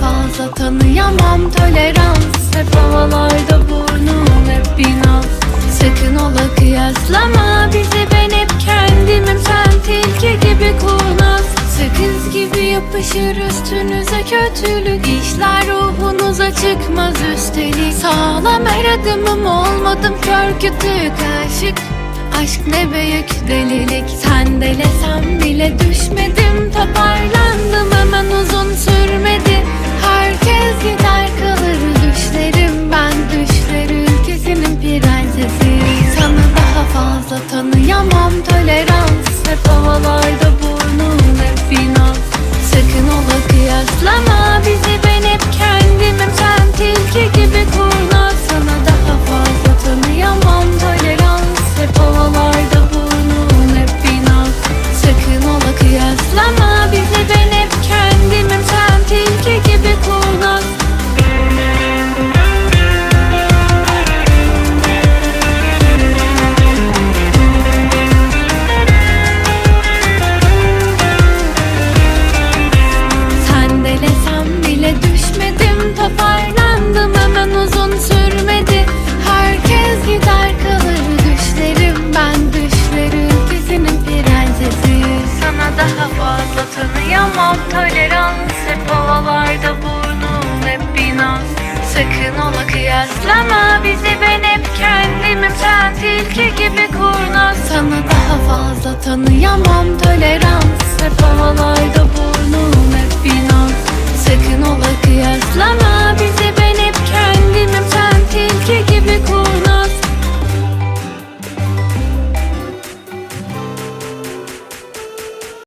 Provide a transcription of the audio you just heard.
fazla tanıyamam. Tolerans Hep havalarda burnum hep binaz Sakın ola kıyaslama. Bizi ben hep kendimim. Sen tilki gibi kurnaz. Sakız gibi yapışır üstünüze. Kötülük işler ruhunuza çıkmaz üstelik. Sağlam her adımım olmadım. Kör kütük aşık. Aşk ne büyük delilik. Sen delesem bile düşmedim. Toparlandım prensesi Sana daha fazla tanıyamam. Tolerans Hep havalarda burnum hep binaz Sakın ola kıyaslama. Bizi tanıyamam Tolerans hep havalarda burnum hep binaz Sakın ola kıyaslama bizi ben hep kendimim Sen tilki gibi kurnaz Sana daha fazla tanıyamam Tolerans. Hep havalarda burnum hep binaz